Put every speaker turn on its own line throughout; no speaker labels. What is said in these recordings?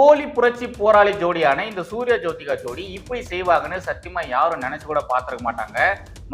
போலி புரட்சி போராளி ஜோடியான இந்த சூர்யா ஜோதிகா ஜோடி இப்படி செய்வாங்கன்னு சத்தியமா யாரும் நினைச்சு கூட பார்த்துருக்க மாட்டாங்க.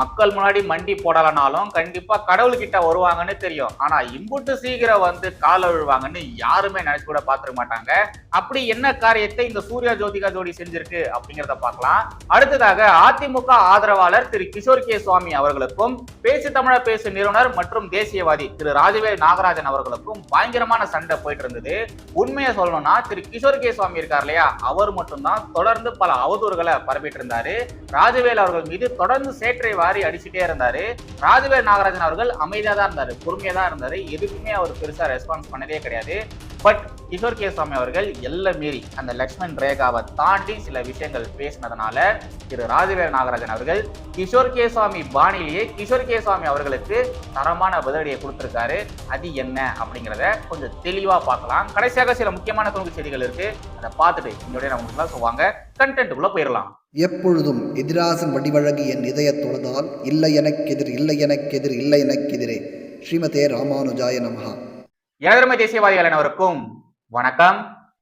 மக்கள் முன்னாடி மண்டி போடலனாலும் கண்டிப்பா கடவுள்கிட்ட வருவாங்கன்னு தெரியும். ஆனா இம்புட்டு சீக்கிரம் வந்து கால விழுவாங்கன்னு யாருமே நினைச்சு கூட பாத்துக்க மாட்டாங்க. அப்படி என்ன காரியத்தை இந்த சூர்யா ஜோதிகா ஜோடி செஞ்சிருக்கு அப்படிங்கிறத பார்க்கலாம். அடுத்ததாக அதிமுக ஆதரவாளர் திரு கிஷோர் கே சுவாமி அவர்களுக்கும் பேச்சு தமிழ பேசு நிறுவனர் மற்றும் தேசியவாதி திரு ராஜவேல் நாகராஜன் அவர்களுக்கும் பயங்கரமான சண்டை போயிட்டு இருந்தது உண்மையை சொல்லணும்னா திரு கிஷோர் கே சுவாமி இருக்கார் இல்லையா? அவர் மட்டும்தான் தொடர்ந்து பல அவதூறுகளை பரப்பிட்டு இருந்தாரு ராஜவேல் அவர்கள் மீது தொடர்ந்து சேற்றை வாரி அடிச்சுட்டே இருந்தாரு. ராஜவேல் நாகராஜன் அவர்கள் அமைதியா தான் இருந்தாரு. பொறுமையா தான் இருந்தாரு. எதுக்குமே அவர் பெருசா ரெஸ்பான்ஸ் பண்ணதே கிடையாது. பட் கிஷோர் கே அவர்கள் எல்லாம் மீறி அந்த லக்ஷ்மண் ரேகாவை தாண்டி சில விஷயங்கள் பேசினதுனால திரு ராஜவேல் நாகராஜன் அவர்கள் கிஷோர் கே சுவாமி பாணியிலேயே கிஷோர் கே அவர்களுக்கு தரமான பதிலடியை கொடுத்துருக்காரு. அது என்ன அப்படிங்கிறத கொஞ்சம் தெளிவாக பார்க்கலாம். கடைசியாக சில முக்கியமான துணுக்கு செய்திகள் இருக்கு. அதை பார்த்துட்டு இங்கோட நம்ம உங்களுக்கு சொல்லுவாங்க. கண்டென்ட்டுக்குள்ள போயிடலாம்.
எப்பொழுதும் எதிராசன் வடிவழகு என் இதய தொழுதால் இல்லை எனக்கெதிர் இல்லை எனக்கெதிர் இல்லை எனக்கெதிரே ஸ்ரீமதே ராமானுஜாய நமகா
எனதருமை தேசியவாதிகள் அனைவருக்கும் வணக்கம்.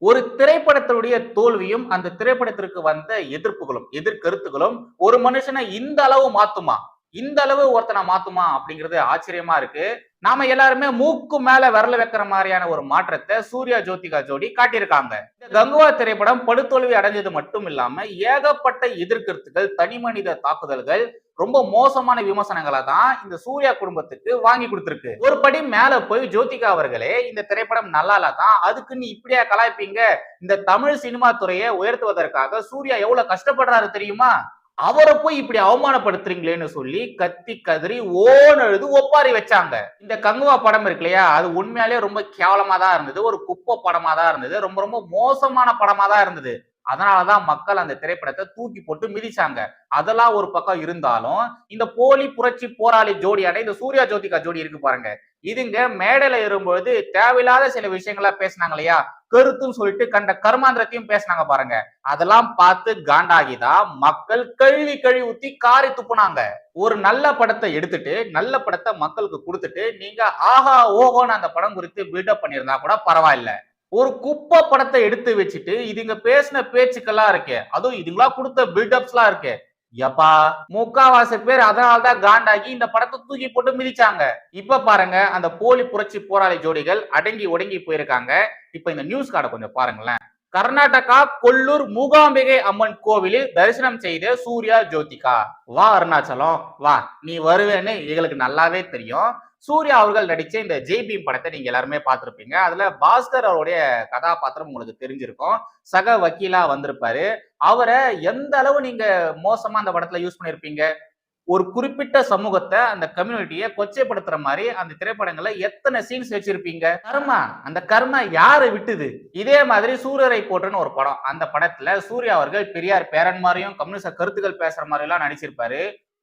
ஒரு திரைப்படத்தினுடைய தோல்வியும் அந்த திரைப்படத்திற்கு வந்த எதிர்ப்புகளும் எதிர்கருத்துகளும் ஒரு மனுஷனை இந்த அளவு மாத்துமா? இந்த அளவு ஒருத்தனை மாத்துமா அப்படிங்கிறது ஆச்சரியமா இருக்கு. நாம எல்லாருமே மூக்கு மேல விரல வைக்கிற மாதிரியான ஒரு மாற்றத்தை சூர்யா ஜோதிகா ஜோடி காட்டியிருக்காங்க. இந்த கங்குவா திரைப்படம் படுதோல்வி அடைஞ்சது மட்டும் இல்லாம ஏகப்பட்ட எதிர்கருத்துகள் தனி மனித தாக்குதல்கள் ரொம்ப மோசமான விமர்சனங்களை தான் இந்த சூர்யா குடும்பத்துக்கு வாங்கி கொடுத்துருக்கு. ஒரு படி மேல போய் ஜோதிகா அவர்களே இந்த திரைப்படம் நல்லால தான் அதுக்கு நீ இப்படியா கலாய்ப்பீங்க? இந்த தமிழ் சினிமா துறையை உயர்த்துவதற்காக சூர்யா எவ்வளவு கஷ்டப்படுறாரு தெரியுமா? அவரை போய் இப்படி அவமானப்படுத்துறீங்களேன்னு சொல்லி கத்தி கதறி ஓனழுது ஒப்பாரி வச்சாங்க. இந்த கங்குவா படம் இருக்கு இல்லையா அது உண்மையாலே ரொம்ப கேவலமா தான் இருந்தது. ஒரு குப்பை படமா தான் இருந்தது. ரொம்ப ரொம்ப மோசமான படமா தான் இருந்தது. அதனாலதான் மக்கள் அந்த திரைப்படத்தை தூக்கி போட்டு மிதிச்சாங்க. அதெல்லாம் ஒரு பக்கம் இருந்தாலும் இந்த போலி புரட்சி போராளி ஜோடியான இந்த சூர்யா ஜோதிகா ஜோடி இருக்கு பாருங்க. இதுங்க மேடையில ஏறும்பொழுது தேவையில்லாத சில விஷயங்களா பேசினாங்க இல்லையா? கருத்துன்னு சொல்லிட்டு கண்ட கர்மாந்திரத்தையும் பேசினாங்க பாருங்க. அதெல்லாம் பார்த்து காண்டாகிதான் மக்கள் கழுவி கழுவி ஊத்தி காரி துப்புனாங்க. ஒரு நல்ல படத்தை எடுத்துட்டு நல்ல படத்தை மக்களுக்கு கொடுத்துட்டு நீங்க ஆஹா ஓஹோன்னு அந்த படம் குறித்து பில்டப் பண்ணியிருந்தா கூட பரவாயில்ல. ஒரு குப்பை படத்தை எடுத்து வச்சுட்டு இதுங்க பேசின பேச்சுக்கெல்லாம் இருக்கே. அதுவும் இதுங்களா கொடுத்த பில்டப்ஸ்லாம் இருக்கே. எப்பா முக்காவாசி பேர் அதனால்தான் காண்டாகி இந்த படத்தை தூக்கி போட்டு மிதிச்சாங்க. இப்ப பாருங்க அந்த போலி புரட்சி போராளி ஜோடிகள் அடங்கி ஒடுங்கி போயிருக்காங்க. இப்ப இந்த நியூஸ் கார்டை கொஞ்சம் பாருங்களேன். கர்நாடகா கொல்லூர் மூகாம்பிகை அம்மன் கோவிலில் தரிசனம் செய்த சூர்யா ஜோதிகா. வா அருணாச்சலம். வா நீ வருவேன்னு எங்களுக்கு நல்லாவே தெரியும். சூர்யா அவர்கள் நடித்த இந்த ஜெய்பீம் படத்தை நீங்க எல்லாருமே பார்த்துருப்பீங்க. அதுல பாஸ்கர் அவருடைய கதாபாத்திரம் உங்களுக்கு தெரிஞ்சிருக்கும். சக வக்கீலா வந்திருப்பாரு. அவரை எந்த அளவு நீங்க மோசமா அந்த படத்துல யூஸ் பண்ணிருப்பீங்க? ஒரு குறிப்பிட்ட சமூகத்தை அந்த கம்யூனிட்டியை கொச்சைப்படுத்துற மாதிரி அந்த திரைப்படங்களை எத்தனை சீன்ஸ் வச்சிருப்பீங்க? கர்மா. அந்த கர்மா யாரை விட்டுது? இதே மாதிரி சூரியரை போட்டுன்னு ஒரு படம். அந்த படத்துல சூர்யா அவர்கள் பெரியார் பேரன் மாதிரியும் கம்யூனிஸ்ட கருத்துக்கள் பேசுற மாதிரி எல்லாம் நடிச்சிருப்பாரு.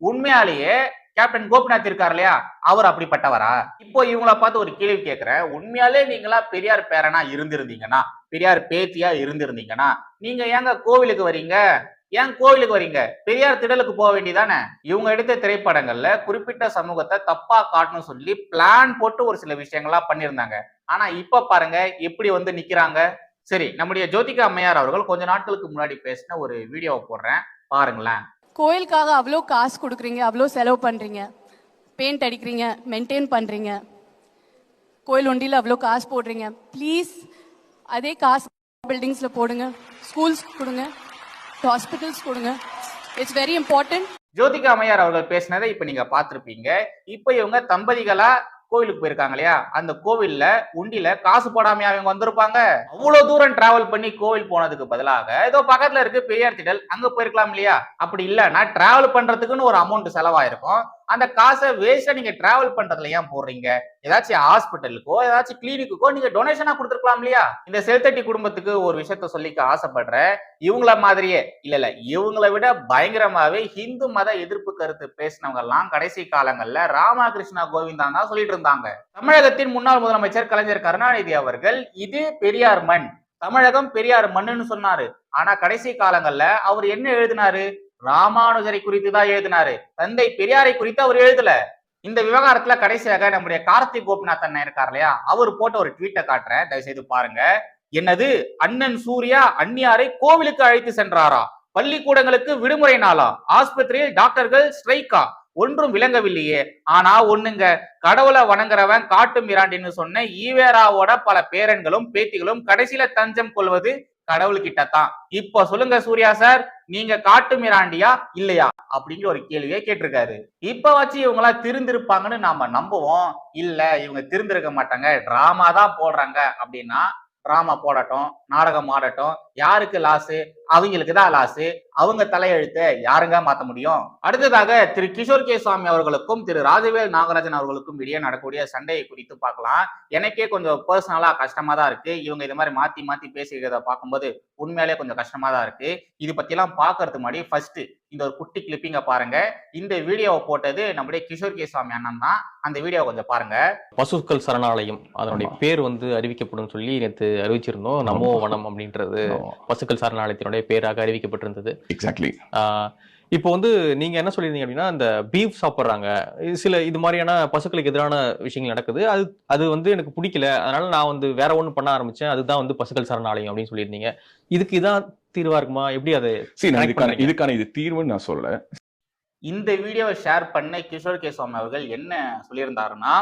உண்மையாலேயே கேப்டன் கோபிநாத் இருக்கார் இல்லையா? அவர் அப்படிப்பட்டவரா? இப்போ இவங்கள பார்த்து ஒரு கேள்வி கேட்கிறேன். உண்மையாலே நீங்களா பெரியார் பேரனா இருந்திருந்தீங்கன்னா பெரியார் பேத்தியா இருந்திருந்தீங்கன்னா நீங்க ஏங்க கோவிலுக்கு வரீங்க? ஏன் கோவிலுக்கு வரீங்க? பெரியார் திடலுக்கு போக வேண்டியதானே? இவங்க எடுத்த திரைப்படங்கள்ல குறிப்பிட்ட சமூகத்தை தப்பா காட்டணும் சொல்லி பிளான் போட்டு ஒரு சில விஷயங்களா பண்ணியிருந்தாங்க. ஆனா இப்ப பாருங்க எப்படி வந்து நிக்கிறாங்க? சரி நம்முடைய ஜோதிகா அம்மையார் அவர்கள் கொஞ்ச நாட்களுக்கு முன்னாடி பேசின ஒரு வீடியோவை போடுறேன். பாருங்களேன்.
கோயிலுக்காக அவ்வளோ காசு கொடுக்குறீங்க அவ்வளோ செலவு பண்ணுறீங்க பெயிண்ட் அடிக்கிறீங்க மெயின்டைன் பண்ணுறீங்க கோயில் ஒண்டியில் அவ்வளோ காசு போடுறீங்க. ப்ளீஸ் அதே காசு பில்டிங்ஸில் போடுங்க ஸ்கூல்ஸ் கொடுங்க ஹாஸ்பிட்டல்ஸ் கொடுங்க. இட்ஸ் வெரி இம்பார்ட்டன்ட்
ஜோதிகா அம்மையார் அவர்கள் பேசினதை இப்போ நீங்கள் பார்த்துருப்பீங்க. இப்போ இவங்க தம்பதிகளாக கோவிலுக்கு போயிருக்காங்க இல்லையா? அந்த கோவில்ல உண்டியில காசு போடாமையா அவங்க வந்திருப்பாங்க. அவ்வளவு தூரம் டிராவல் பண்ணி கோவில் போனதுக்கு பதிலாக ஏதோ பக்கத்துல இருக்கு பெரியார் திடல் அங்க போயிருக்கலாம் இல்லையா? அப்படி இல்லைன்னா டிராவல் பண்றதுக்குன்னு ஒரு அமௌண்ட் செலவாயிருக்கும். அந்த காசை வேஸ்டா நீங்க டிராவல் பண்றதுல ஏன் போடுறீங்க? ஏதாச்சும் ஹாஸ்பிட்டலுக்கோ ஏதாச்சும் கிளினிக்குக்கோ நீங்க டொனேஷனா கொடுத்துருக்கலாம் இல்லையா? இந்த செல்தட்டி குடும்பத்துக்கு ஒரு விஷயத்த சொல்லிக்க ஆசைப்படுறேன். இவங்கள மாதிரியே இல்ல இல்ல இவங்களை விட பயங்கரமாவே ஹிந்து மத எதிர்ப்பு கருத்து பேசினவங்க எல்லாம் கடைசி காலங்கள்ல ராமகிருஷ்ணா கோவிந்தான் தான் சொல்லிட்டு இருந்தாங்க. தமிழகத்தின் முன்னாள் முதலமைச்சர் கலைஞர் கருணாநிதி அவர்கள் இது பெரியார் மண். தமிழகம் பெரியார் மண்ணுன்னு சொன்னாரு. ஆனா கடைசி காலங்கள்ல அவர் என்ன எழுதினாரு? ராமானுஜரை குறித்து தான் எழுதினாரு. தந்தை பெரியாரை குறித்து அவர் எழுதல. இந்த விவகாரத்துல கடைசியாக நம்முடைய கார்த்திக் கோபிநாத் அண்ணன் இருக்கார் இல்லையா? அவர் போட்ட ஒரு ட்வீட்டை காட்டுறேன். தயவு செய்து பாருங்க. என்னது? அண்ணன் சூர்யா அந்நியாரை கோவிலுக்கு அழைத்து சென்றாரா? பள்ளிக்கூடங்களுக்கு விடுமுறை நாளா? ஆஸ்பத்திரியில் டாக்டர்கள் ஸ்ட்ரைக்கா? ஒன்றும் விளங்கவில்லையே. ஆனா ஒண்ணுங்க. கடவுளை வணங்குறவன் காட்டு மிராண்டின்னு சொன்ன ஈவேராவோட பல பேரன்களும் பேத்திகளும் கடைசியில தஞ்சம் கொள்வது கடவுள்கிட்ட தான். இப்ப சொல்லுங்க சூர்யா சார் நீங்க காட்டு மிராண்டியா இல்லையா? அப்படிங்கிற ஒரு கேள்வியை கேட்டிருக்காரு. இப்ப வச்சு இவங்க எல்லாம் திருந்திருப்பாங்கன்னு நாம நம்புவோம். இல்ல இவங்க திருந்திருக்க மாட்டாங்க. டிராமா தான் போடுறாங்க. அப்படின்னா டிராமா போடட்டும் நாடகம் ஆடட்டும். யாருக்கு லாஸு அவங்களுக்கு தான் லாஸு அவங்க தலையெழுத்தை யாருங்க மாத்த முடியும்? அடுத்ததாக திரு கிஷோர் கே சுவாமி அவர்களுக்கும் திரு ராஜவேல் நாகராஜன் அவர்களுக்கும் இடையே நடக்கக்கூடிய சண்டையை குறித்து பார்க்கலாம். எனக்கே கொஞ்சம் பர்சனலா கஷ்டமா தான் இருக்கு. இவங்க இது மாதிரி மாத்தி மாத்தி பேசிக்கிறத பார்க்கும்போது உண்மையிலே கொஞ்சம் கஷ்டமா தான் இருக்கு. இது பத்தி எல்லாம் பாக்குறதுக்கு முன்னாடி ஃபர்ஸ்ட் இந்த ஒரு குட்டி கிளிப்பிங்க பாருங்க. இந்த வீடியோவை போட்டது நம்முடைய கிஷோர் கே சுவாமி அண்ணன் தான். அந்த வீடியோ கொஞ்சம் பாருங்க.
பசுக்கள் சரணாலயம் அதனுடைய பேர் வந்து அறிவிக்கப்படும் சொல்லி நேற்று அறிவிச்சிருந்தோம். நமோ வனம் அப்படின்றது பசுக்கள் சரணாலயத்தினுடைய பேராக அறிவிக்கப்பட்டிருந்தது.
எக்ஸாக்ட்லி
இப்போ வந்து நீங்க என்ன சொல்லியிருந்தீங்க அப்படின்னா இந்த பீஃப் சாப்பிட்றாங்க. சில இது மாதிரியான பசுக்களுக்கு எதிரான விஷயங்கள் நடக்குது. அது அது வந்து எனக்கு பிடிக்கல. அதனால நான் வந்து வேற ஒண்ணு பண்ண ஆரம்பிச்சேன். அதுதான் வந்து பசுக்கள் சரணாலயம் அப்படின்னு சொல்லியிருந்தீங்க. இதுக்கு இதான் தீர்வா இருக்குமா? எப்படி அது
இதுக்கான. இதுக்கான இது தீர்வுன்னு நான் சொல்ல
இந்த வீடியோவை ஷேர் பண்ண கிஷோர் கே சுவாமி அவர்கள் என்ன சொல்லியிருந்தாருன்னா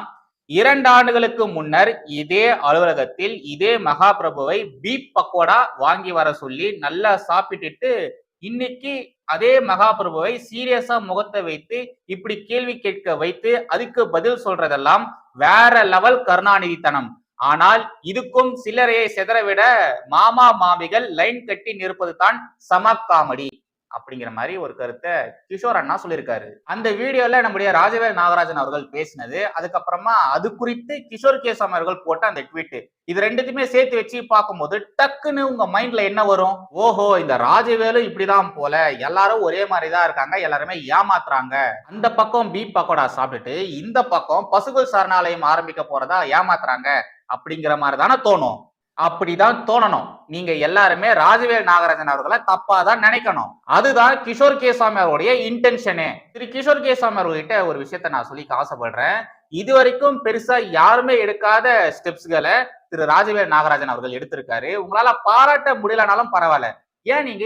இரண்டு ஆண்டுகளுக்கு முன்னர் இதே அலுவலகத்தில் இதே மகாபிரபுவை பீப் பக்கோடா வாங்கி வர சொல்லி நல்லா சாப்பிட்டுட்டு இன்னைக்கு அதே மகாபிரபுவை சீரியஸா முகத்தை வைத்து இப்படி கேள்வி கேட்க வைத்து அதுக்கு பதில் சொல்றதெல்லாம் வேற லெவல் கருணாநிதித்தனம். ஆனால் இதுக்கும் சிலரையை சிதறவிட மாமா மாமிகள் லைன் கட்டி நிற்பது தான் சம காமெடி. அப்படிங்கிற மாதிரி ஒரு கருத்தை கிஷோர் அண்ணா சொல்லியிருக்காரு. அந்த வீடியோல நம்முடைய ராஜவேல் நாகராஜன் அவர்கள் பேசினது அதுக்கப்புறமா அது குறித்து கிஷோர் கேசாமி அவர்கள் போட்ட அந்த ட்வீட் இது ரெண்டுத்தையுமே சேர்த்து வச்சு பார்க்கும்போது டக்குன்னு உங்க மைண்ட்ல என்ன வரும்? ஓஹோ இந்த ராஜவேலும் இப்படிதான் போல. எல்லாரும் ஒரே மாதிரி தான் இருக்காங்க. எல்லாருமே ஏமாத்துறாங்க. அந்த பக்கம் பீப் பக்கோடா சாப்பிட்டுட்டு இந்த பக்கம் பசுகள் சரணாலயம் ஆரம்பிக்க போறதா ஏமாத்துறாங்க அப்படிங்கிற மாதிரி தானே தோணும். அப்படிதான் தோணணும். நீங்க எல்லாருமே ராஜவேல் நாகராஜன் அவர்களை தப்பா தான் நினைக்கணும். அதுதான் கிஷோர் கேசாமி அவருடைய இன்டென்ஷனு திரு கிஷோர் கேசாமி அவர்கிட்ட ஒரு விஷயத்த நான் சொல்லிக்க ஆசைப்படுறேன். இது வரைக்கும் பெருசா யாருமே எடுக்காத ஸ்டெப்ஸ்களை திரு ராஜவேல் நாகராஜன் அவர்கள் எடுத்திருக்காரு. உங்களால பாராட்ட முடியலனாலும் பரவாயில்ல. ஏன் நீங்க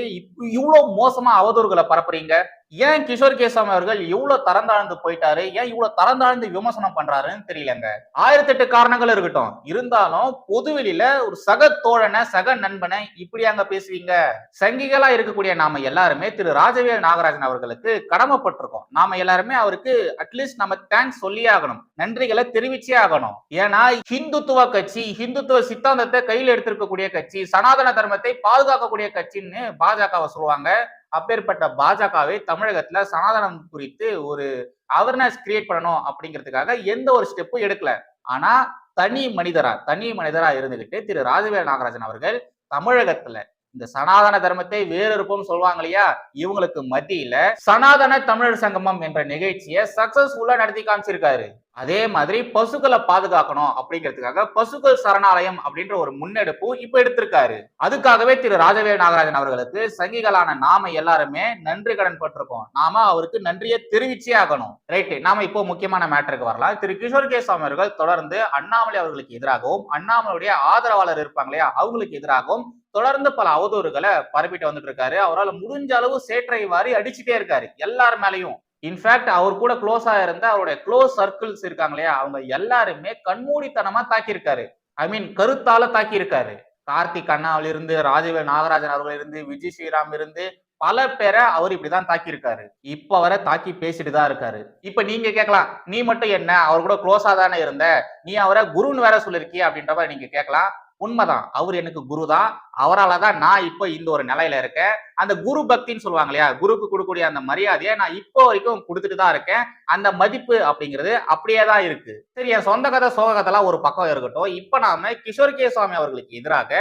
இவ்வளவு மோசமா அவதூறுகளை பரப்புறீங்க? ஏன் கிஷோர் கேசாமி அவர்கள் இவ்வளவு தரந்தாழ்ந்து போயிட்டாரு? ஏன் இவ்வளவு தரந்தாழ்ந்து விமர்சனம் பண்றாருன்னு தெரியலங்க. ஆயிரத்தெட்டு காரணங்கள் இருக்கட்டும். இருந்தாலும் பொதுவெளியில ஒரு சக தோழனை சக நண்பனை இப்படி அங்க பேசுவீங்க? சங்கிகளா இருக்கக்கூடிய நாம எல்லாருமே திரு ராஜவேல் நாகராஜன் அவர்களுக்கு கடமைப்பட்டிருக்கோம். நாம எல்லாருமே அவருக்கு அட்லீஸ்ட் நம்ம தேங்க்ஸ் சொல்லியே ஆகணும். நன்றிகளை தெரிவிச்சே ஆகணும். ஏன்னா ஹிந்துத்துவ கட்சி ஹிந்துத்துவ சித்தாந்தத்தை கையில் எடுத்திருக்கக்கூடிய கட்சி சனாதன தர்மத்தை பாதுகாக்கக்கூடிய கட்சின்னு பாஜகவை சொல்லுவாங்க. அப்பேற்பட்ட பாஜகவை தமிழகத்துல சனாதனம் குறித்து ஒரு அவேர்னஸ் கிரியேட் பண்ணணும் அப்படிங்கிறதுக்காக எந்த ஒரு ஸ்டெப்பும் எடுக்கல. ஆனா தனி மனிதரா தனி மனிதரா இருந்துகிட்டு திரு. ராஜவேல் நாகராஜன் அவர்கள் தமிழகத்துல இந்த சனாதன தர்மத்தை வேறொருப்பும் சொல்லுவாங்க இல்லையா இவங்களுக்கு மத்தியில சனாதன தமிழர் சங்கமம் என்ற நிகழ்ச்சியை சக்சஸ்ஃபுல்லா நடத்தி காமிச்சிருக்காரு. அதே மாதிரி பசுக்களை பாதுகாக்கணும் அப்படிங்கிறதுக்காக பசுக்கள் சரணாலயம் அப்படின்ற ஒரு முன்னெடுப்பும் இப்ப எடுத்திருக்காரு. அதுக்காகவே திரு ராஜவேல் நாகராஜன் அவர்களுக்கு சங்கிகளான நாம எல்லாருமே நன்றி கடன் பட்டிருக்கோம். நாம அவருக்கு நன்றியை தெரிவிச்சே ஆகணும். ரைட்டு நாம இப்போ முக்கியமான மேட்டருக்கு வரலாம். திரு கிஷோர் கே சுவாமி அவர்கள் தொடர்ந்து அண்ணாமலை அவர்களுக்கு எதிராகவும் அண்ணாமலையுடைய ஆதரவாளர் இருப்பாங்க இல்லையா அவங்களுக்கு எதிராகவும் தொடர்ந்து பல அவதூறுகளை பரப்பிட்டு வந்துட்டு இருக்காரு. அவரால் முடிஞ்ச அளவு சேற்றை வாரி அடிச்சுட்டே இருக்காரு. எல்லார் மேலையும். இன்ஃபேக்ட் அவர் கூட க்ளோஸா இருந்த அவருடைய க்ளோஸ் சர்க்கிள்ஸ் இருக்காங்க இல்லையா? அவங்க எல்லாருமே கண்மூடித்தனமா தாக்கியிருக்காரு. ஐ மீன் கருத்தால தாக்கியிருக்காரு. கார்த்திக் அண்ணாவில இருந்து ராஜவேல் நாகராஜன் அவர்கள் இருந்து விஜய் ஸ்ரீராம் இருந்து பல பேரை அவர் இப்படிதான் தாக்கியிருக்காரு. இப்ப வர தாக்கி பேசிட்டு தான் இருக்காரு. இப்ப நீங்க கேட்கலாம் நீ மட்டும் என்ன? அவர் கூட க்ளோஸா தானே இருந்த? நீ அவரை குருன்னு வேற சொல்லிருக்கிய அப்படின்ற மாதிரி நீங்க கேட்கலாம். உண்மைதான். அவர் எனக்கு குரு தான் அவரால் தான் நான் இப்போ இந்த ஒரு நிலையில இருக்கேன். அந்த குரு பக்தின்னு சொல்லுவாங்க இல்லையா? குருக்கு கொடுக்கக்கூடிய அந்த மரியாதையை நான் இப்போ வரைக்கும் கொடுத்துட்டு தான் இருக்கேன். அந்த மதிப்பு அப்படிங்கிறது அப்படியே தான் இருக்கு. சரி என் சொந்த கதை சோக கதைலாம் ஒரு பக்கம் இருக்கட்டும். இப்ப நாம கிஷோர் கே சுவாமி அவர்களுக்கு எதிராக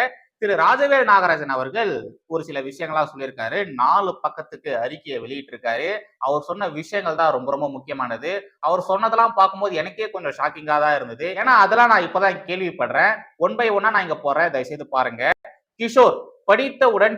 திரு ராஜவேல் நாகராஜன் அவர்கள் ஒரு சில விஷயங்களா சொல்லியிருக்காரு. நாலு பக்கத்துக்கு அறிக்கையை வெளியிட்டிருக்காரு. அவர் சொன்ன விஷயங்கள் தான் ரொம்ப ரொம்ப முக்கியமானது. அவர் சொன்னதெல்லாம் பார்க்கும்போது எனக்கே கொஞ்சம் ஷாக்கிங்கா தான் இருந்தது. ஏன்னா அதெல்லாம் நான் இப்பதான் கேள்விப்படுறேன். ஒன் பை ஒன்னா நான் இங்க போறேன். தயவுசெய்து பாருங்க. கிஷோர் படித்தவுடன்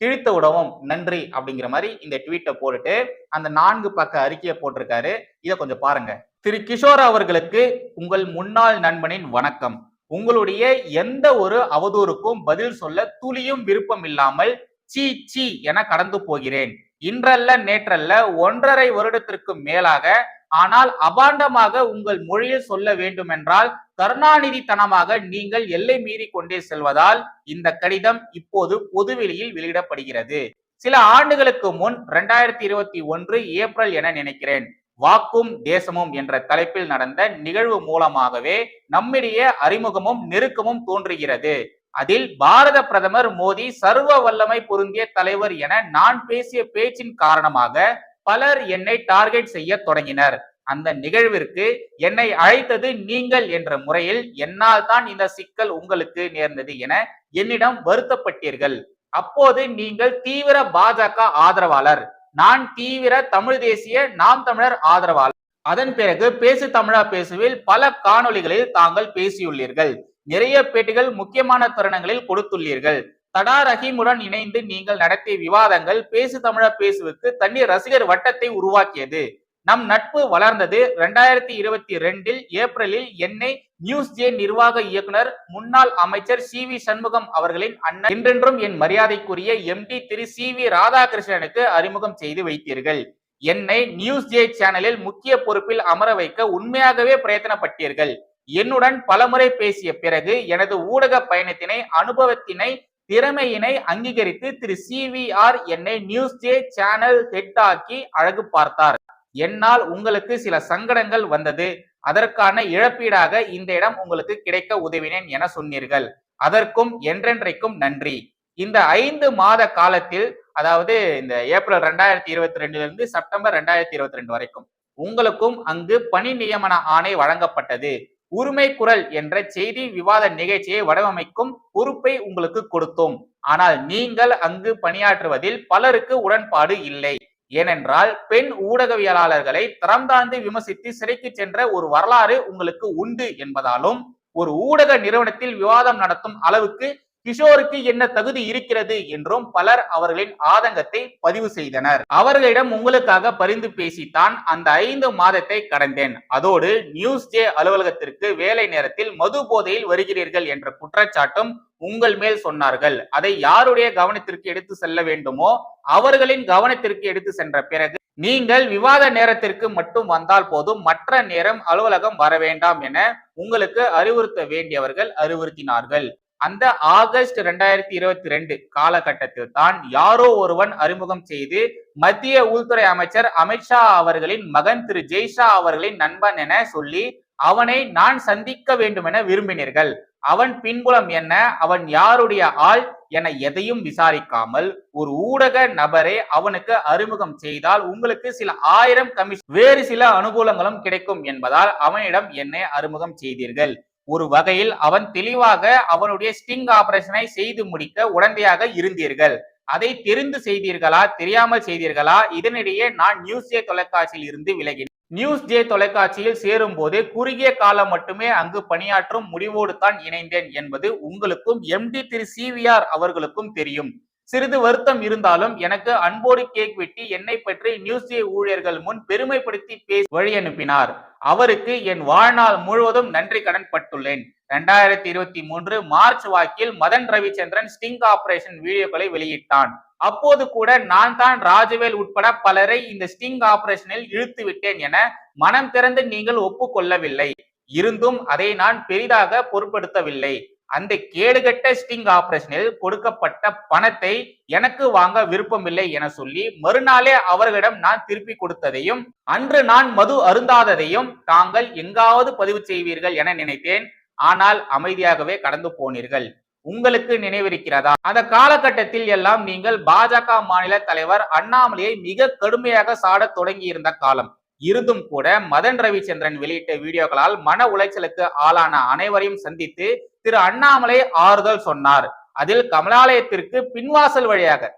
கிழித்த உடவும் நன்றி அப்படிங்கிற மாதிரி இந்த ட்வீட்டை போட்டுட்டு அந்த நான்கு பக்க அறிக்கையை போட்டிருக்காரு. இதை கொஞ்சம் பாருங்க. திரு கிஷோர் அவர்களுக்கு உங்கள் முன்னாள் நண்பனின் வணக்கம். உங்களுடைய எந்த ஒரு அவதூறுக்கும் பதில் சொல்ல துளியும் விருப்பம் இல்லாமல் சீ சீ என கடந்து போகிறேன். இன்றல்ல நேற்றல்ல ஒன்றரை வருடத்திற்கு மேலாக ஆனால் அபாண்டமாக உங்கள் மொழியில் சொல்ல வேண்டுமென்றால் கருணாநிதித்தனமாக நீங்கள் எல்லை மீறி கொண்டே செல்வதால் இந்த கடிதம் இப்போது பொதுவெளியில் வெளியிடப்படுகிறது. சில ஆண்டுகளுக்கு முன் இரண்டாயிரத்தி இருபத்தி ஒன்று ஏப்ரல் என நினைக்கிறேன். வாக்கும் தேசமும் என்ற தலைப்பில் நடந்த நிகழ்வு மூலமாகவே நம்மிடையே அறிமுகமும் நெருக்கமும் தோன்றுகிறது. அதில் பாரத பிரதமர் மோடி சர்வ வல்லமை பொருந்திய தலைவர் என நான் பேசிய பேச்சின் காரணமாக பலர் என்னை டார்கெட் செய்ய தொடங்கினர். அந்த நிகழ்விற்கு என்னை அழைத்தது நீங்கள் என்ற முறையில் என்னால் தான் இந்த சிக்கல் உங்களுக்கு நேர்ந்தது என என்னிடம் வருத்தப்பட்டீர்கள். அப்போது நீங்கள் தீவிர பாஜக ஆதரவாளர். நான் தீவிர தமிழ் தேசிய நாம் தமிழர் ஆதரவாளர். அதன் பிறகு பேசு தமிழா பேசுவில் பல காணொளிகளில் தாங்கள் பேசியுள்ளீர்கள். நிறைய பேட்டிகள் முக்கியமான தருணங்களில் கொடுத்துள்ளீர்கள். தடா ரஹீமுடன் இணைந்து நீங்கள் நடத்திய விவாதங்கள் பேசு தமிழா பேசுவுக்கு தண்ணீர் ரசிகர் வட்டத்தை உருவாக்கியது. நம் நட்பு வளர்ந்தது ரெண்டாயிரத்தி இருபத்தி ரெண்டில் ஏப்ரலில் என்னை நியூஸ் ஜே நிர்வாக இயக்குனர் முன்னாள் அமைச்சர் சி வி சண்முகம் அவர்களின் அண்ணன் என்றென்றும் என் மரியாதைக்குரிய எம்டி திரு சி வி ராதாகிருஷ்ணனுக்கு அறிமுகம் செய்து வைத்தீர்கள். என்னை நியூஸ் ஜே சேனலில் முக்கிய பொறுப்பில் அமர வைக்க உண்மையாகவே பிரயத்தனப்பட்டீர்கள். என்னுடன் பலமுறை பேசிய பிறகு எனது ஊடக பயணத்தினை அனுபவத்தினை திறமையினை அங்கீகரித்து திரு சி வி ஆர் என்னை நியூஸ் ஜே சேனல் ஹெட் ஆக்கி அழகு பார்த்தார். என்னால் உங்களுக்கு சில சங்கடங்கள் வந்தது. அதற்கான இழப்பீடாக இந்த இடம் உங்களுக்கு கிடைக்க உதவினேன் என சொன்னீர்கள். அதற்கும் என்றென்றைக்கும் நன்றி. இந்த ஐந்து மாத காலத்தில் அதாவது இந்த ஏப்ரல் ரெண்டாயிரத்தி இருபத்தி ரெண்டுல இருந்து செப்டம்பர் ரெண்டாயிரத்தி இருபத்தி ரெண்டு வரைக்கும் உங்களுக்கும் அங்கு பணி நியமன ஆணை வழங்கப்பட்டது. உரிமை குரல் என்ற செய்தி விவாத நிகழ்ச்சியை வடிவமைக்கும் பொறுப்பை உங்களுக்கு கொடுத்தோம். ஆனால் நீங்கள் அங்கு பணியாற்றுவதில் பலருக்கு உடன்பாடு இல்லை. ஏனென்றால் பெண் ஊடகவியலாளர்களை தரம் தாழ்ந்து விமர்சித்து சிறைக்கு சென்ற ஒரு வரலாறு உங்களுக்கு உண்டு என்பதாலும் ஒரு ஊடக நிறுவனத்தில் விவாதம் நடத்தும் அளவுக்கு கிஷோருக்கு என்ன தகுதி இருக்கிறது என்றும் பலர் அவர்களின் ஆதங்கத்தை பதிவு செய்தனர். அவர்களிடம் உங்களுக்காக பரிந்து பேசித்தான் அந்த ஐந்து மாதத்தை கடந்தேன். அதோடு நியூஸ் ஜே அலுவலகத்திற்கு வேலை நேரத்தில் மது போதையில் வருகிறீர்கள் என்ற குற்றச்சாட்டும் உங்கள் மேல் சொன்னார்கள். அதை யாருடைய கவனத்திற்கு எடுத்து செல்ல வேண்டுமோ அவர்களின் கவனத்திற்கு எடுத்து சென்ற பிறகு நீங்கள் விவாத நேரத்திற்கு மட்டும் வந்தால் போதும் மற்ற நேரம் அலுவலகம் வர வேண்டாம் என உங்களுக்கு அறிவுறுத்த வேண்டியவர்கள் அறிவுறுத்தினார்கள். அந்த ஆகஸ்ட் ரெண்டாயிரத்தி இருபத்தி ரெண்டு காலகட்டத்தில் தான் யாரோ ஒருவன் அறிமுகம் செய்து மத்திய உள்துறை அமைச்சர் அமித்ஷா அவர்களின் மகன் திரு ஜெய்ஷா அவர்களின் நண்பன் என சொல்லி அவனை நான் சந்திக்க வேண்டும் என விரும்பினீர்கள். அவன் பின்புலம் என்ன? அவன் யாருடைய ஆள் என எதையும் விசாரிக்காமல் ஒரு ஊடக நபரை அவனுக்கு அறிமுகம் செய்தால் உங்களுக்கு சில ஆயிரம் கமிஷன் வேறு சில அனுகூலங்களும் கிடைக்கும் என்பதால் அவனிடம் என்னை அறிமுகம் செய்தீர்கள். ஒரு வகையில் அவன் தெளிவாக அவனுடைய ஸ்டிங் ஆபரேஷனை செய்து முடிக்க உடந்தையாக இருந்தீர்கள். அதை தெரிந்து செய்தீர்களா தெரியாமல் செய்தீர்களா? இதனிடையே நான் நியூஸ் ஜே தொலைக்காட்சியில் இருந்து விலகினேன். நியூஸ் ஜே தொலைக்காட்சியில் சேரும் போது குறுகிய காலம் மட்டுமே அங்கு பணியாற்றும் முடிவோடு தான் இணைந்தேன் என்பது உங்களுக்கும் எம்டி திரு சிவிஆர் அவர்களுக்கும் தெரியும். சிறிது வருத்தம் இருந்தாலும் எனக்கு அன்போடு கேக் வெட்டி என்னை பற்றி நியூஸ் ஊழியர்கள் முன் பெருமைப்படுத்தி பேசி வழி அனுப்பினார். அவருக்கு என் வாழ்நாள் முழுவதும் நன்றி கடன் பட்டுள்ளேன். ரெண்டாயிரத்தி இருபத்தி மூன்று மார்ச் வாக்கில் மதன் ரவிச்சந்திரன் ஸ்டிங் ஆபரேஷன் வீடியோக்களை வெளியிட்டான். அப்போது கூட நான் தான் ராஜவேல் உட்பட பலரை இந்த ஸ்டிங் ஆபரேஷனில் இழுத்து விட்டேன் என மனம் திறந்து நீங்கள் ஒப்புக்கொள்ளவில்லை. இருந்தும் அதை நான் பெரிதாக பொருட்படுத்தவில்லை. அந்த கேடுகட்ட ஸ்டிங் ஆபரேஷனில் கொடுக்கப்பட்ட பணத்தை எனக்கு வாங்க விருப்பமில்லை என சொல்லி மறுநாளே அவர்களிடம் நான் திருப்பி கொடுத்ததையும் அன்று நான் மது அருந்தாததையும் தாங்கள் எங்காவது பதிவு செய்வீர்கள் என நினைத்தேன். ஆனால் அமைதியாகவே கடந்து போனீர்கள். உங்களுக்கு நினைவிருக்கிறதா? அந்த காலகட்டத்தில் எல்லாம் நீங்கள் பாஜக மாநில தலைவர் அண்ணாமலையை மிக கடுமையாக சாடத் தொடங்கி இருந்த காலம். இருந்தும் கூட மதன் ரவிச்சந்திரன் வெளியிட்ட வீடியோக்களால் மன உளைச்சலுக்கு ஆளான அனைவரையும் சந்தித்து திரு அண்ணாமலை ஆறுதல் சொன்னார். அதில் கமலாலயத்திற்கு பின்வாசல் வழியாக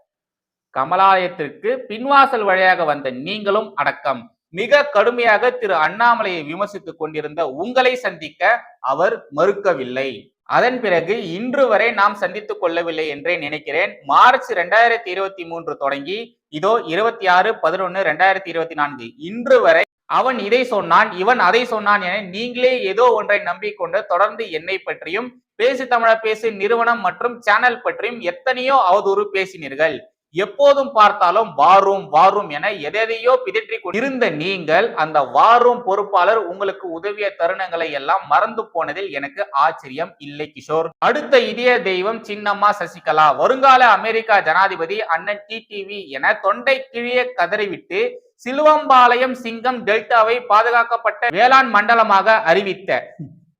கமலாலயத்திற்கு பின்வாசல் வழியாக வந்த நீங்களும் அடக்கம். மிக கடுமையாக திரு அண்ணாமலையை விமர்சித்துக் கொண்டிருந்த உங்களை சந்திக்க அவர் மறுக்கவில்லை. அதன் பிறகு இன்று வரை நாம் சந்தித்துக் கொள்ளவில்லை என்றே நினைக்கிறேன். மார்ச் ரெண்டாயிரத்தி இருபத்தி மூன்று தொடங்கி இதோ இருபத்தி ஆறு பதினொன்னு ரெண்டாயிரத்தி இருபத்தி நான்கு. இன்று வரை அவன் இதை சொன்னான் இவன் அதை சொன்னான் என நீங்களே ஏதோ ஒன்றை நம்பிக்கொண்டு தொடர்ந்து என்னை பற்றியும் பேசு தமிழ பேசு நிறுவனம் மற்றும் சேனல் பற்றியும் எத்தனையோ அவதூறு பேசினீர்கள். எப்போதும் பார்த்தாலும் வாரும் வாரும் என எதையோ பிதற்றி இருந்த நீங்கள் அந்த வாரும் பொறுப்பாளர் உங்களுக்கு உதவிய தருணங்களை எல்லாம் மறந்து போனதில் எனக்கு ஆச்சரியம் இல்லை கிஷோர். அடுத்த இதய தெய்வம் சின்னம்மா சசிகலா. வருங்கால அமெரிக்கா ஜனாதிபதி அண்ணன் டிடிவி என தொண்டை கிழிய கதறிவிட்டு சிலுவம்பாளையம் சிங்கம் டெல்டாவை பாதுகாக்கப்பட்ட வேளாண் மண்டலமாக அறிவித்த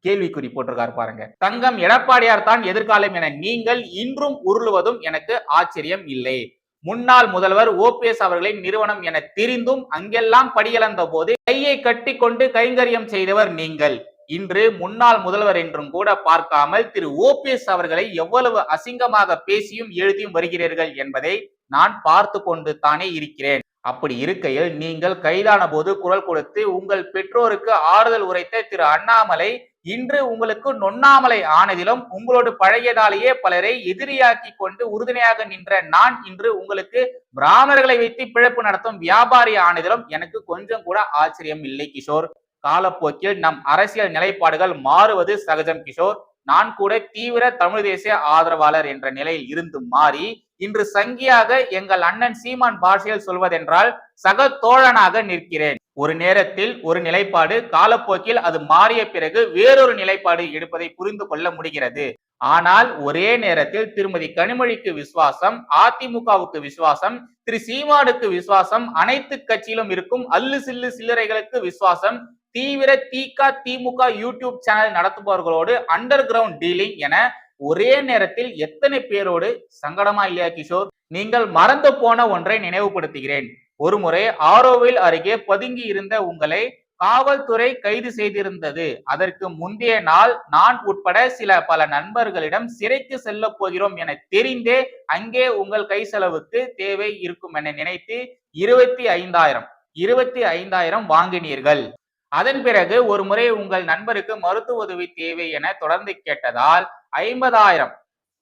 கேள்விக்குறி போட்டிருக்காரு பாருங்க. தங்கம் எடப்பாடியார் தான் எதிர்காலம் என நீங்கள் இன்றும் உருளுவதும் எனக்கு ஆச்சரியம் இல்லை. முன்னாள் முதல்வர் ஓபிஎஸ் அவர்களின் நிறுவனம் என தெரிந்தும் அங்கெல்லாம் படியளந்த போது கையை கட்டி கொண்டு கைங்கரியம் செய்தவர் நீங்கள். இன்று முன்னாள் முதல்வர் என்றும் கூட பார்க்காமல் திரு ஓபிஎஸ் அவர்களை எவ்வளவு அசிங்கமாக பேசியும் எழுதியும் வருகிறீர்கள் என்பதை நான் பார்த்து கொண்டு தானே இருக்கிறேன். அப்படி இருக்கையில் நீங்கள் கைதான போது குரல் கொடுத்து உங்கள் பெற்றோருக்கு ஆறுதல் உரைத்த திரு அண்ணாமலை இன்று உங்களுக்கு நொண்ணாமலை ஆனதிலும் உங்களோடு பழையதாலேயே பலரை எதிரியாக்கி கொண்டு உறுதுணையாக நின்ற நான் இன்று உங்களுக்கு பிராமணர்களை வைத்து பிழப்பு நடத்தும் வியாபாரி ஆனதிலும் எனக்கு கொஞ்சம் கூட ஆச்சரியம் இல்லை கிஷோர். காலப்போக்கில் நம் அரசியல் நிலைப்பாடுகள் மாறுவது சகஜம் கிஷோர். நான் கூட தீவிர தமிழ் தேசிய ஆதரவாளர் என்ற நிலையில் இருந்து மாறி இன்று சங்கியாக எங்கள் அண்ணன் சீமான் பாஷையில் சொல்வதென்றால் சக தோழனாக நிற்கிறேன். ஒரு நேரத்தில் ஒரு நிலைப்பாடு காலப்போக்கில் அது மாறிய பிறகு வேறொரு நிலைப்பாடு எடுப்பதை புரிந்து கொள்ள முடிகிறது. ஆனால் ஒரே நேரத்தில் திருமதி கனிமொழிக்கு விசுவாசம் அதிமுகவுக்கு விசுவாசம் திரு சீமானுக்கு விசுவாசம் அனைத்து கட்சியிலும் இருக்கும் அல்லு சில்லு சில்லறைகளுக்கு விசுவாசம் தீவிர தீகா திமுக யூடியூப் சேனல் நடத்துபவர்களோடு அண்டர் கிரவுண்ட் டீலிங் என ஒரே நேரத்தில் எத்தனை பேரோடு சங்கடமா இல்லையா கிஷோர்? நீங்கள் மறந்து போன ஒன்றை நினைவுபடுத்துகிறேன். ஒருமுறை ஆரோவில் அருகே பதுங்கி இருந்த உங்களை காவல்துறை கைது செய்திருந்தது. அதற்கு முந்தைய நாள் நான் உட்பட சில பல நண்பர்களிடம் சிறைக்கு செல்ல போகிறோம் என தெரிந்தே அங்கே உங்கள் கை செலவுக்கு தேவை இருக்கும் என நினைத்து இருபத்தி ஐந்தாயிரம் இருபத்தி ஐந்தாயிரம் வாங்கினீர்கள். அதன் பிறகு ஒரு முறை உங்கள் நண்பருக்கு மருத்துவ உதவி தேவை என தொடர்ந்து கேட்டதால் ஐம்பதாயிரம்.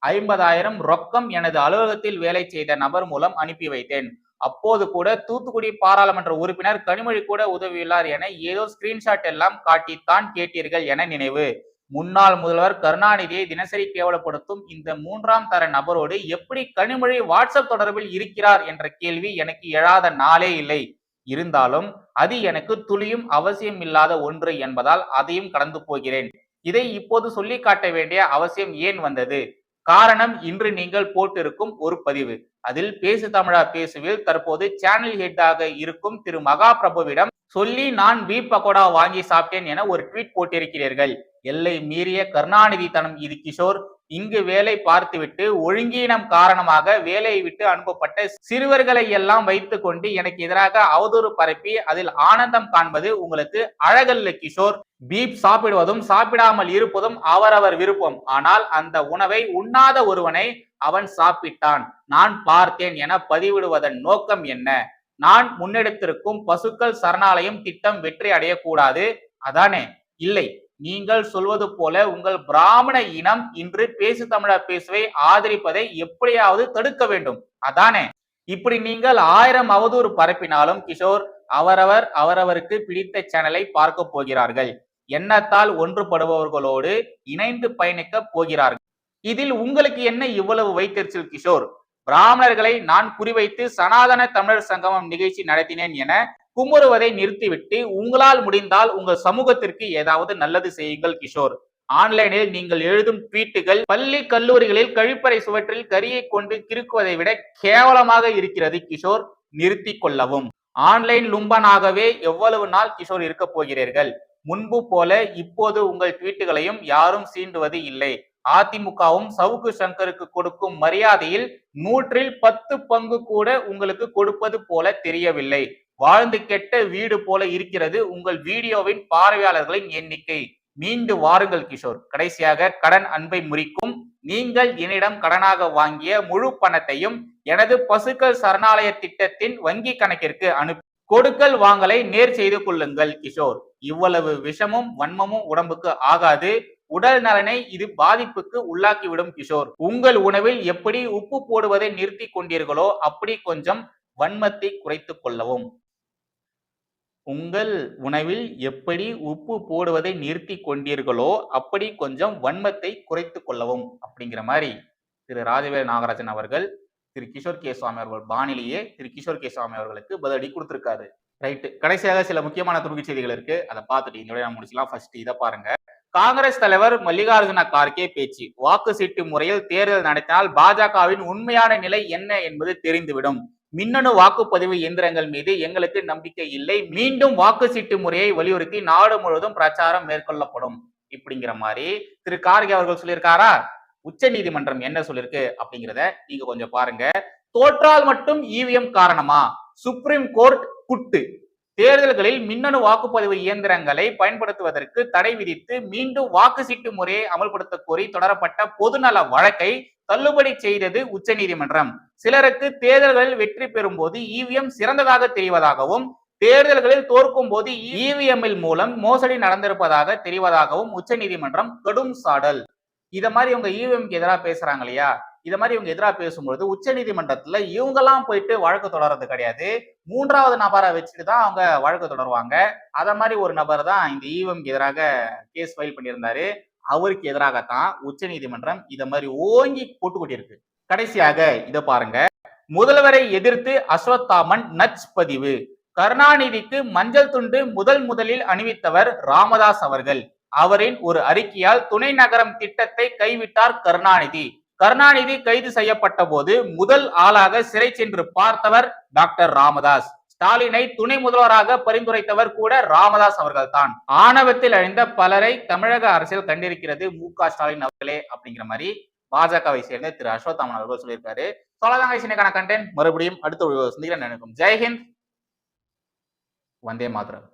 ஐம்பதாயிரம் ரொக்கம் எனது அலுவலகத்தில் வேலை செய்த நபர் மூலம் அனுப்பி வைத்தேன். அப்போது கூட தூத்துக்குடி பாராளுமன்ற உறுப்பினர் கனிமொழி கூட உதவியுள்ளார் என ஏதோ ஸ்கிரீன்ஷாட் எல்லாம் காட்டித்தான் கேட்டீர்கள் என நினைவு. முன்னாள் முதல்வர் கருணாநிதியை தினசரி கேவலப்படுத்தும் இந்த மூன்றாம் தர நபரோடு எப்படி கனிமொழி வாட்ஸ்அப் தொடர்பில் இருக்கிறார் என்ற கேள்வி எனக்கு எழாத நாளே இல்லை. இருந்தாலும் அது எனக்கு துளியும் அவசியம் இல்லாத ஒன்று என்பதால் அதையும் கடந்து போகிறேன். இதை இப்போது சொல்லி காட்ட வேண்டிய அவசியம் ஏன் வந்தது? காரணம் இன்று நீங்கள் போட்டிருக்கும் ஒரு பதிவு. அதில் பேசு தமிழா பேசுவில் தற்போது சேனல் ஹெட்டாக இருக்கும் திரு மகா பிரபுவிடம் சொல்லி நான் பீப் பக்கோடா வாங்கி சாப்பிட்டேன் என ஒரு ட்வீட் போட்டிருக்கிறீர்கள். எல்லை மீறிய கருணாநிதி தனம் இது கிஷோர். இங்கு வேலை பார்த்துவிட்டு ஒழுங்கீனம் காரணமாக வேலையை விட்டு அனுப்பப்பட்ட சிறுவர்களை எல்லாம் வைத்து கொண்டு எனக்கு எதிராக அவதூறு பரப்பி அதில் ஆனந்தம் காண்பது உங்களுக்கு அழகல்ல கிஷோர். பீப் சாப்பிடுவதும் சாப்பிடாமல் இருப்பதும் அவரவர் விருப்பம். ஆனால் அந்த உணவை உண்ணாத ஒருவனை அவன் சாப்பிட்டான். நான் பார்த்தேன் என பதிவிடுவதன் நோக்கம் என்ன? நான் முன்னெடுத்திருக்கும் பசுக்கள் சரணாலயம் திட்டம் வெற்றி அடையக்கூடாது. அதானே? இல்லை. நீங்கள் சொல்வது போல உங்கள் பிராமண இனம் இன்று பேசு தமிழா பேசுவை ஆதரிப்பதை எப்படியாவது தடுக்க வேண்டும். அதானே? இப்படி நீங்கள் ஆயிரம் அவதூறு பரப்பினாலும் கிஷோர் அவரவர் அவரவருக்கு பிடித்த சேனலை பார்க்க போகிறார்கள். எண்ணத்தால் ஒன்றுபடுபவர்களோடு இணைந்து பயணிக்க போகிறார்கள். இதில் உங்களுக்கு என்ன இவ்வளவு வைத்தறிச்சல் கிஷோர்? பிராமணர்களை நான் குறிவைத்து சனாதன தமிழர் சங்கமம் நிகழ்ச்சி நடத்தினேன் என குமுறுவதை நிறுத்திவிட்டு உங்களால் முடிந்தால் உங்கள் சமூகத்திற்கு ஏதாவது நல்லது செய்யுங்கள் கிஷோர். ஆன்லைனில் நீங்கள் எழுதும் ட்வீட்டுகள் பள்ளி கல்லூரிகளில் கழிப்பறை சுவற்றில் கரியை கொண்டு கிறுக்குவதை விட கேவலமாக இருக்கிறது கிஷோர். நிறுத்தி கொள்ளவும். ஆன்லைன் லும்பனாகவே எவ்வளவு நாள் கிஷோர் இருக்க போகிறீர்கள்? முன்பு போல இப்போது உங்கள் ட்வீட்டுகளையும் யாரும் சீண்டுவது இல்லை. அதிமுகவும் சவுக்கு சங்கருக்கு கொடுக்கும் மரியாதையில் நூற்றில் பத்து பங்கு கூட உங்களுக்கு கொடுப்பது போல தெரியவில்லை. வாழ்ந்து கெட்ட வீடு போல இருக்கிறது உங்கள் வீடியோவின் பார்வையாளர்களின் எண்ணிக்கை. மீண்டு வாருங்கள் கிஷோர். கடைசியாக கடன் அன்பை முறிக்கும் நீங்கள் என்னிடம் கடனாக வாங்கிய முழு பணத்தையும் எனது பசுக்கள் சரணாலய திட்டத்தின் வங்கி கணக்கிற்கு அனுப்பி கொடுக்கல் வாங்கலை நேர் செய்து கொள்ளுங்கள் கிஷோர். இவ்வளவு விஷமும் வன்மமும் உடம்புக்கு ஆகாது. உடல் நலனை இது பாதிப்புக்கு உள்ளாக்கிவிடும் கிஷோர். உங்கள் உணவில் எப்படி உப்பு போடுவதை நிறுத்தி கொண்டீர்களோ அப்படி கொஞ்சம் வன்மத்தை குறைத்து கொள்ளவும். உங்கள் உணவில் எப்படி உப்பு போடுவதை நிறுத்தி கொண்டீர்களோ அப்படி கொஞ்சம் வன்மத்தை குறைத்து கொள்ளவும் அப்படிங்கிற மாதிரி திரு ராஜவேல் நாகராஜன் அவர்கள் திரு கிஷோர் கே சுவாமி அவர்கள் பாணிலேயே திரு கிஷோர் கே சுவாமி அவர்களுக்கு பதிலடி கொடுத்திருக்காரு. ரைட்டு கடைசியாக சில முக்கியமான துணுக்கு செய்திகள் இருக்கு. அதை பார்த்துட்டு இந்த விட முடிச்சுக்கலாம் ஃபர்ஸ்ட் இதை பாருங்க. காங்கிரஸ் தலைவர் மல்லிகார்ஜுன கார்கே பேச்சு. வாக்கு சீட்டு முறையில் தேர்தல் நடத்தினால் பாஜகவின் உண்மையான நிலை என்ன என்பது தெரிந்துவிடும். மின்னணு வாக்குப்பதிவு இயந்திரங்கள் மீது எங்களுக்கு நம்பிக்கை இல்லை. மீண்டும் வாக்கு சீட்டு முறையை வலியுறுத்தி நாடு முழுவதும் பிரச்சாரம் மேற்கொள்ளப்படும். இப்படிங்கிற மாதிரி திரு கார்கே அவர்கள் சொல்லியிருக்காரா? உச்ச நீதிமன்றம் என்ன சொல்லிருக்கு அப்படிங்கிறத நீங்க கொஞ்சம் பாருங்க. தோற்றால் மட்டும் இவிஎம் காரணமா? சுப்ரீம் கோர்ட் குட்டு. தேர்தல்களில் மின்னணு வாக்குப்பதிவு இயந்திரங்களை பயன்படுத்துவதற்கு தடை விதித்து மீண்டும் வாக்கு சீட்டு முறையை அமல்படுத்த கோரி தொடரப்பட்ட பொதுநல வழக்கை தள்ளுபடி செய்தது உச்சநீதிமன்றம் சிலருக்கு தேர்தல்களில் வெற்றி பெறும் போது இவிஎம் சிறந்ததாக தெரிவதாகவும் தேர்தல்களில் தோற்கும் போது இவிஎம்மில் மூலம் மோசடி நடந்திருப்பதாக தெரிவதாகவும் உச்சநீதிமன்றம் கடும் சாடல். இத மாதிரி இவங்க இவிஎம்க்கு எதிராக பேசுறாங்க இல்லையா? இத மாதிரி இவங்க எதிராக பேசும்பொழுது உச்சநீதிமன்றத்துல இவங்கெல்லாம் போயிட்டு வழக்கு தொடர்றது கிடையாது. மூன்றாவது நபரை வச்சுட்டு தான் அவங்க வழக்கு தொடருவாங்க. அத மாதிரி ஒரு நபர் தான் இந்த இவிஎம்க்கு எதிராக கேஸ் ஃபைல் பண்ணியிருந்தாரு. அவருக்கு எதிராகத்தான் உச்சநீதிமன்றம் இத மாதிரி ஓங்கி போட்டு கொண்டிருக்கு. கடைசியாக இத பாருங்க. முதல்வரை எதிர்த்து அஸ்வத்தாமன் நச் பதிவு. கருணாநிதிக்கு மஞ்சள் துண்டு முதல் முதலில் அணிவித்தவர் ராமதாஸ் அவர்கள். அவரின் ஒரு அறிக்கையால் துணை நகரம் திட்டத்தை கைவிட்டார் கருணாநிதி. கருணாநிதி கைது செய்யப்பட்ட போது முதல் ஆளாக சிறை சென்று பார்த்தவர் டாக்டர் ராமதாஸ். ஸ்டாலினை துணை முதல்வராக பரிந்துரைத்தவர் கூட ராமதாஸ் அவர்கள் தான் ஆணவத்தில் அழிந்த பலரை தமிழக அரசியல் கண்டிருக்கிறது மு க ஸ்டாலின் அவர்களே அப்படிங்கிற மாதிரி பாஜகவை சேர்ந்த திரு அஸ்வத்தாமன் அவர்கள் சொல்லியிருக்காரு. சொல்லதாங்க சின்ன கண்டென்ட் மறுபடியும் அடுத்த சந்திக்கிறேன். நினைக்கும். ஜெய்ஹிந்த் வந்தே மாதரம்